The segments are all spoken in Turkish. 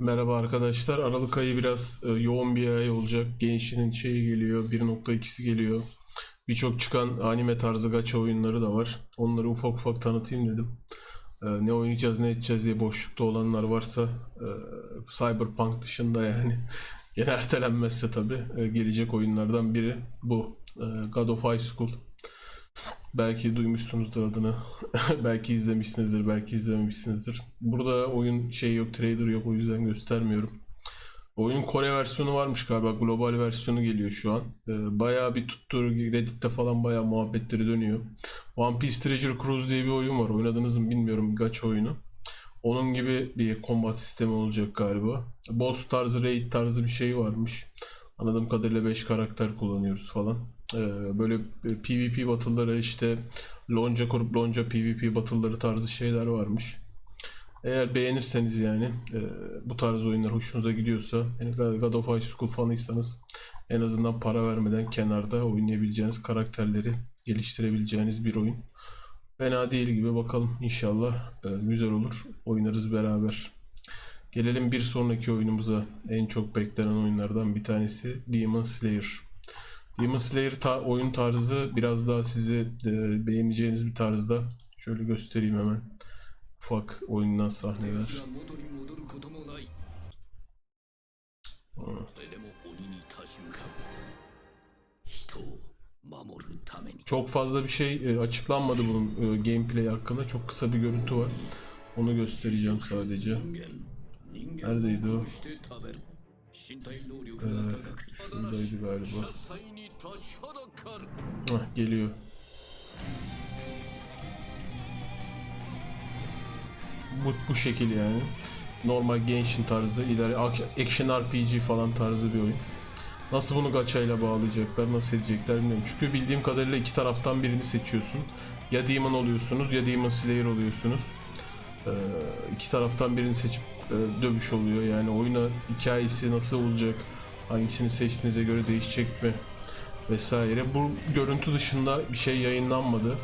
Merhaba arkadaşlar. Aralık ayı biraz e, yoğun bir ay olacak. Gençinin şeyi geliyor, 1.2'si geliyor. Birçok çıkan anime tarzı gacha oyunları da var. Onları ufak ufak tanıtayım dedim. E, ne oynayacağız, ne edeceğiz diye boşlukta olanlar varsa e, Cyberpunk dışında yani gene ertelenmezse tabii e, gelecek oyunlardan biri bu. E, God of High School. Belki duymuşsunuzdur adını. belki izlemişsinizdir, belki izlememişsinizdir. Burada oyun şey yok, trailer yok o yüzden göstermiyorum. Oyunun Kore versiyonu varmış galiba. Global versiyonu geliyor şu an. Ee, bayağı bir tuttu. Reddit'te falan bayağı muhabbetleri dönüyor. One Piece Treasure Cruise diye bir oyun var. Oynadınız mı bilmiyorum. Gacha oyunu. Onun gibi bir combat sistemi olacak galiba. Boss tarzı, raid tarzı bir şey varmış. Anladığım kadarıyla 5 karakter kullanıyoruz falan. Ee, böyle PvP battle'ları işte lonca kurup lonca PvP battle'ları tarzı şeyler varmış. Eğer beğenirseniz yani e, bu tarz oyunlar hoşunuza gidiyorsa God of High School fanıysanız en azından para vermeden kenarda oynayabileceğiniz karakterleri geliştirebileceğiniz bir oyun. Fena değil gibi bakalım inşallah e, güzel olur. Oynarız beraber. Gelelim bir sonraki oyunumuza. En çok beklenen oyunlardan bir tanesi Demon Slayer. Demon Slayer ta oyun tarzı biraz daha sizi e, beğeneceğiniz bir tarzda. Şöyle göstereyim hemen. Ufak oyundan sahneler. Çok fazla bir şey e, açıklanmadı bunun e, gameplay hakkında. Çok kısa bir görüntü var. Onu göstereceğim sadece. Neredeydi o? Evet, şuradaydı galiba. Hah, geliyor. Bu, bu şekil yani. Normal Genshin tarzı, ileri action RPG falan tarzı bir oyun. Nasıl bunu gaçayla bağlayacaklar, nasıl edecekler bilmiyorum. Çünkü bildiğim kadarıyla iki taraftan birini seçiyorsun. Ya Demon oluyorsunuz ya Demon Slayer oluyorsunuz. Ee, iki taraftan birini seçip e, dövüş oluyor. Yani oyuna hikayesi nasıl olacak, hangisini seçtiğinize göre değişecek mi vesaire. Bu görüntü dışında bir şey yayınlanmadı.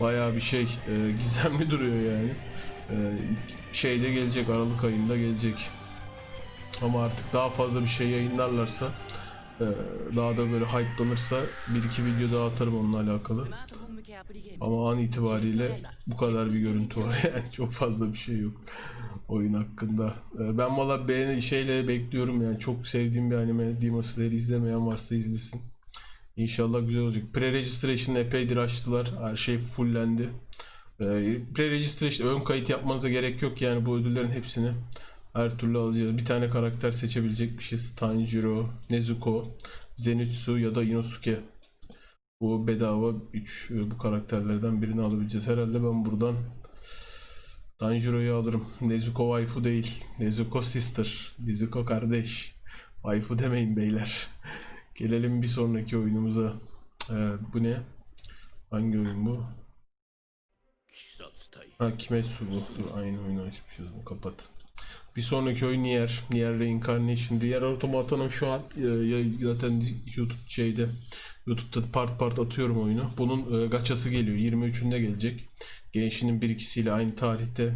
Bayağı bir şey e, gizemli duruyor yani. E, şeyde gelecek Aralık ayında gelecek. Ama artık daha fazla bir şey yayınlarlarsa e, ee, daha da böyle hype'lanırsa bir iki video daha atarım onunla alakalı. Ama an itibariyle bu kadar bir görüntü var yani çok fazla bir şey yok oyun hakkında. Ee, ben valla beğeni şeyle bekliyorum yani çok sevdiğim bir anime Demon Slayer izlemeyen varsa izlesin. İnşallah güzel olacak. Pre-registration epeydir açtılar. Her şey fullendi. Ee, pre-registration ön kayıt yapmanıza gerek yok yani bu ödüllerin hepsini her türlü alacağız. Bir tane karakter seçebilecekmişiz. Şey. Tanjiro, Nezuko, Zenitsu ya da Inosuke. Bu bedava 3 e, bu karakterlerden birini alabileceğiz. Herhalde ben buradan Tanjiro'yu alırım. Nezuko waifu değil. Nezuko sister. Nezuko kardeş. Waifu demeyin beyler. Gelelim bir sonraki oyunumuza. Evet, bu ne? Hangi oyun bu? Ha Kimetsu bu. Dur aynı oyunu açmışız. Kapat. Bir sonraki oyun Nier. Nier Reincarnation. Nier Automata'nın şu an e, zaten YouTube şeyde YouTube'da part part atıyorum oyunu. Bunun e, gaçası geliyor. 23'ünde gelecek. Gençinin bir ikisiyle aynı tarihte.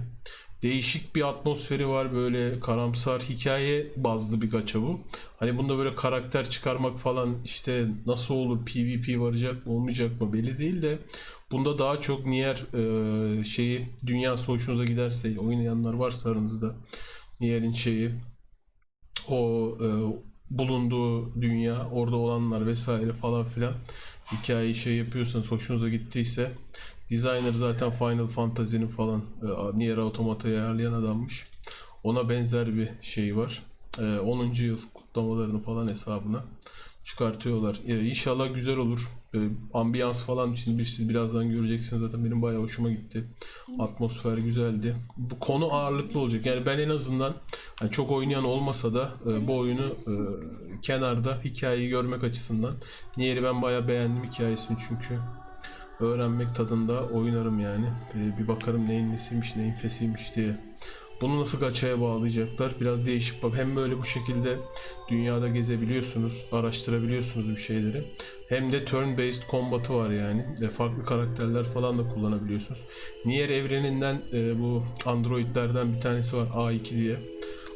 Değişik bir atmosferi var böyle karamsar hikaye bazlı bir gacha bu. Hani bunda böyle karakter çıkarmak falan işte nasıl olur PvP varacak mı olmayacak mı belli değil de bunda daha çok Nier e, şeyi dünyası hoşunuza giderse oynayanlar varsa aranızda Nier'in şeyi o e, bulunduğu dünya orada olanlar vesaire falan filan hikayeyi şey yapıyorsanız hoşunuza gittiyse designer zaten Final Fantasy'nin falan e, Nier Automata'yı ayarlayan adammış. Ona benzer bir şey var. E, 10. yıl kutlamalarını falan hesabına çıkartıyorlar. E, inşallah güzel olur. E, ambiyans falan şimdi bir, siz birazdan göreceksiniz zaten benim bayağı hoşuma gitti. Atmosfer güzeldi. Bu konu ağırlıklı olacak. Yani ben en azından hani çok oynayan olmasa da e, bu oyunu e, kenarda hikayeyi görmek açısından Nier'i ben bayağı beğendim hikayesini çünkü öğrenmek tadında oynarım yani. E, bir bakarım neyin nesiymiş neyin fesiymiş diye. Bunu nasıl gaçaya bağlayacaklar? Biraz değişik bak. Hem böyle bu şekilde dünyada gezebiliyorsunuz, araştırabiliyorsunuz bir şeyleri. Hem de turn based combat'ı var yani. E, farklı karakterler falan da kullanabiliyorsunuz. Nier evreninden e, bu androidlerden bir tanesi var A2 diye.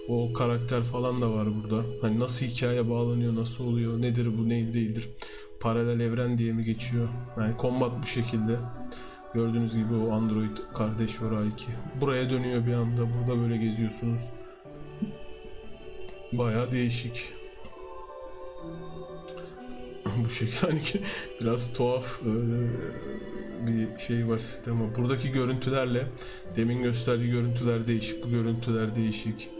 O karakter falan da var burada. Hani nasıl hikaye bağlanıyor, nasıl oluyor, nedir bu, ne değildir. Paralel evren diye mi geçiyor? Yani combat bu şekilde. Gördüğünüz gibi o Android kardeş var A2. Buraya dönüyor bir anda. Burada böyle geziyorsunuz. Baya değişik. bu şekilde hani ki biraz tuhaf bir şey var sistem var. Buradaki görüntülerle demin gösterdiği görüntüler değişik. Bu görüntüler değişik.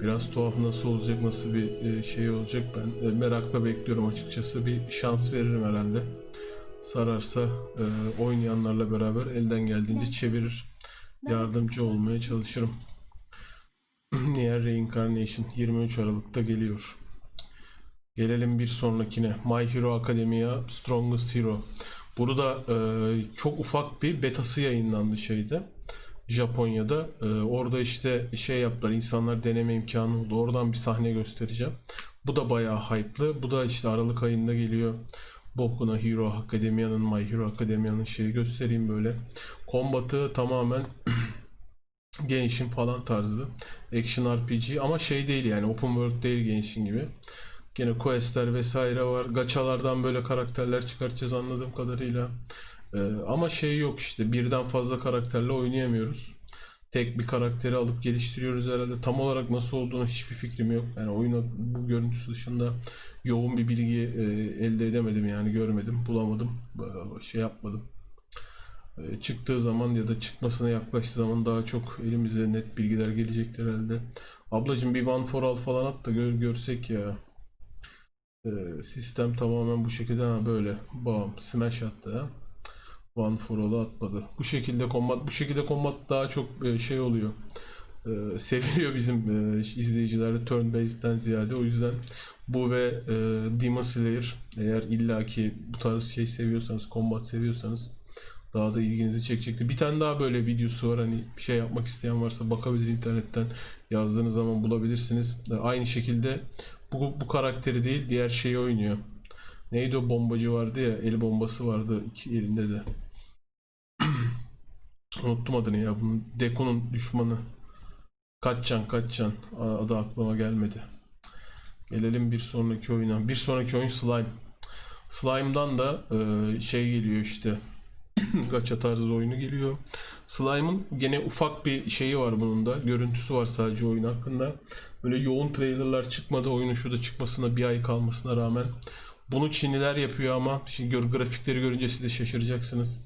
Biraz tuhaf nasıl olacak, nasıl bir e, şey olacak ben e, merakla bekliyorum açıkçası. Bir şans veririm herhalde. Sararsa e, oynayanlarla beraber elden geldiğince çevirir. Yardımcı olmaya çalışırım. Nier Reincarnation 23 Aralık'ta geliyor. Gelelim bir sonrakine. My Hero Academia Strongest Hero. Burada e, çok ufak bir betası yayınlandı şeyde. Japonya'da. E, orada işte şey yaptılar. insanlar deneme imkanı oldu. Oradan bir sahne göstereceğim. Bu da bayağı hype'lı. Bu da işte Aralık ayında geliyor. Boku no Hero Academia'nın My Hero Academia'nın şeyi göstereyim böyle. Kombatı tamamen Genshin falan tarzı. Action RPG ama şey değil yani open world değil Genshin gibi. Gene questler vesaire var. Gachalardan böyle karakterler çıkartacağız anladığım kadarıyla. Ee, ama şey yok işte birden fazla karakterle oynayamıyoruz. Tek bir karakteri alıp geliştiriyoruz herhalde. Tam olarak nasıl olduğunu hiçbir fikrim yok. Yani oyuna bu görüntüsü dışında yoğun bir bilgi e, elde edemedim yani görmedim, bulamadım, e, şey yapmadım. E, çıktığı zaman ya da çıkmasına yaklaştığı zaman daha çok elimize net bilgiler gelecektir herhalde. Ablacım bir One for All falan at da gör, görsek ya. E, sistem tamamen bu şekilde ha böyle. Bam, smash attı ha. One for All'ı atmadı. Bu şekilde combat, bu şekilde combat daha çok e, şey oluyor. E, seviliyor bizim e, izleyicilerde turn based'den ziyade. O yüzden bu ve e, Demon Slayer eğer illaki bu tarz şey seviyorsanız, combat seviyorsanız daha da ilginizi çekecektir. Bir tane daha böyle videosu var. Hani bir şey yapmak isteyen varsa bakabilir internetten. Yazdığınız zaman bulabilirsiniz. E, Aynı şekilde bu, bu karakteri değil diğer şeyi oynuyor. Neydi o bombacı vardı ya el bombası vardı iki elinde de. Unuttum adını ya. Bunun Deko'nun düşmanı. Kaçcan Kaçcan. Adı aklıma gelmedi. Gelelim bir sonraki oyuna. Bir sonraki oyun Slime. Slime'dan da e, şey geliyor işte. Gacha tarzı oyunu geliyor. Slime'ın gene ufak bir şeyi var bunun da. Görüntüsü var sadece oyun hakkında. Böyle yoğun trailerlar çıkmadı. Oyunun şurada çıkmasına bir ay kalmasına rağmen. Bunu Çinliler yapıyor ama şimdi gör, grafikleri görünce siz de şaşıracaksınız.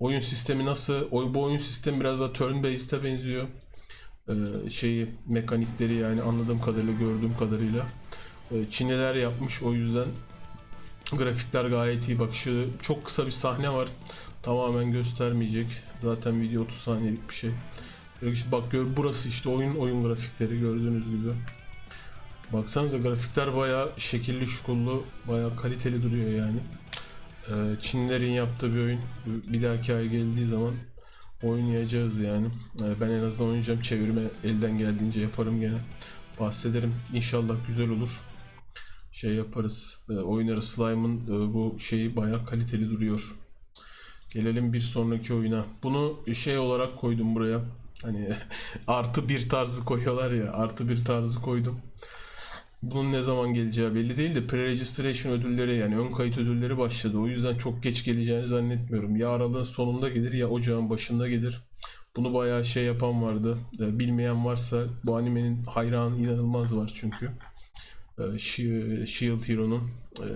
Oyun sistemi nasıl? Oy, bu oyun sistemi biraz daha turn based'e benziyor. Ee, şeyi mekanikleri yani anladığım kadarıyla gördüğüm kadarıyla Ee, Çinliler yapmış o yüzden grafikler gayet iyi bak şu çok kısa bir sahne var tamamen göstermeyecek zaten video 30 saniyelik bir şey bak gör burası işte oyun oyun grafikleri gördüğünüz gibi baksanıza grafikler bayağı şekilli şukullu bayağı kaliteli duruyor yani Ee, Çinlilerin yaptığı bir oyun bir dahaki ay geldiği zaman oynayacağız yani. Ee, Ben en azından oynayacağım. Çevirme elden geldiğince yaparım gene. Bahsederim. İnşallah güzel olur. Şey yaparız. e, Oynarız. Slime'ın e, bu şeyi bayağı kaliteli duruyor. Gelelim bir sonraki oyuna. Bunu şey olarak koydum buraya. Hani artı bir tarzı koyuyorlar ya. Artı bir tarzı koydum. Bunun ne zaman geleceği belli değil de pre-registration ödülleri yani ön kayıt ödülleri başladı. O yüzden çok geç geleceğini zannetmiyorum. Ya aralığın sonunda gelir ya ocağın başında gelir. Bunu bayağı şey yapan vardı. E, Bilmeyen varsa bu animenin hayranı inanılmaz var çünkü. E, Shi- Shield Hero'nun e,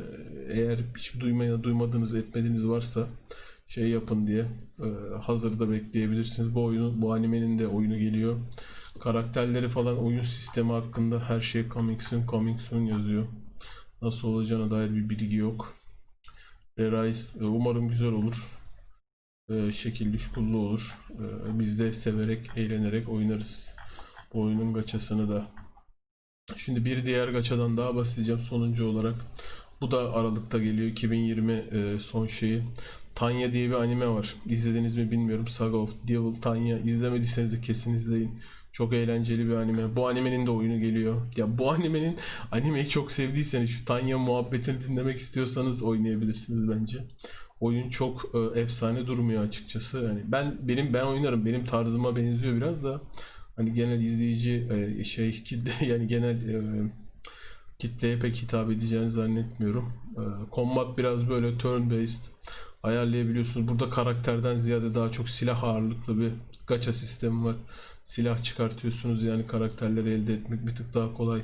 eğer hiç duymaya duymadığınız etmediğiniz varsa şey yapın diye hazırda bekleyebilirsiniz. Bu oyunu bu animenin de oyunu geliyor. Karakterleri falan oyun sistemi hakkında her şey coming soon, yazıyor. Nasıl olacağına dair bir bilgi yok. Re-Rise e, umarım güzel olur. E, şekilli şukullu olur. E, biz de severek, eğlenerek oynarız. Bu oyunun gaçasını da. Şimdi bir diğer gaçadan daha bahsedeceğim sonuncu olarak. Bu da Aralık'ta geliyor. 2020 e, son şeyi. Tanya diye bir anime var. İzlediniz mi bilmiyorum. Saga of Devil Tanya. İzlemediyseniz de kesin izleyin. Çok eğlenceli bir anime. Bu animenin de oyunu geliyor. Ya bu animenin animeyi çok sevdiyseniz şu Tanya muhabbetini dinlemek istiyorsanız oynayabilirsiniz bence. Oyun çok e, efsane durmuyor açıkçası. Yani ben benim ben oynarım. Benim tarzıma benziyor biraz da hani genel izleyici e, şey kitle yani genel e, kitleye pek hitap edeceğini zannetmiyorum. E, Combat biraz böyle turn based ayarlayabiliyorsunuz. Burada karakterden ziyade daha çok silah ağırlıklı bir gacha sistemi var. Silah çıkartıyorsunuz yani karakterleri elde etmek bir tık daha kolay.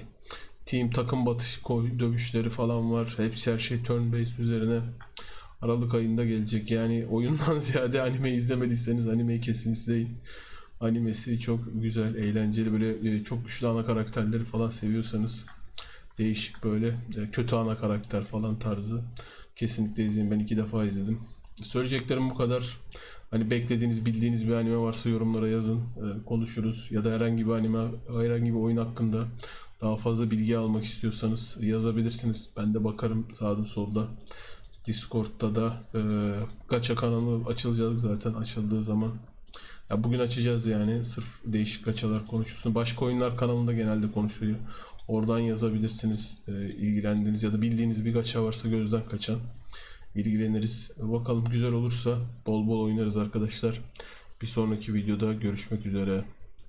Team takım batış koy dövüşleri falan var. Hepsi her şey turn based üzerine. Aralık ayında gelecek. Yani oyundan ziyade anime izlemediyseniz animeyi kesin izleyin. Animesi çok güzel, eğlenceli böyle e, çok güçlü ana karakterleri falan seviyorsanız değişik böyle e, kötü ana karakter falan tarzı kesinlikle izleyin. Ben iki defa izledim. Söyleyeceklerim bu kadar. Hani beklediğiniz, bildiğiniz bir anime varsa yorumlara yazın. e, konuşuruz. Ya da herhangi bir anime, herhangi bir oyun hakkında daha fazla bilgi almak istiyorsanız yazabilirsiniz. Ben de bakarım sağda solda. Discord'da da e, Gacha kanalı açılacak zaten açıldığı zaman. Ya bugün açacağız yani sırf değişik gachalar konuşulsun. Başka oyunlar kanalında genelde konuşuluyor. Oradan yazabilirsiniz e, ilgilendiğiniz ya da bildiğiniz bir gacha varsa gözden kaçan ilgileniriz. Bakalım güzel olursa bol bol oynarız arkadaşlar. Bir sonraki videoda görüşmek üzere.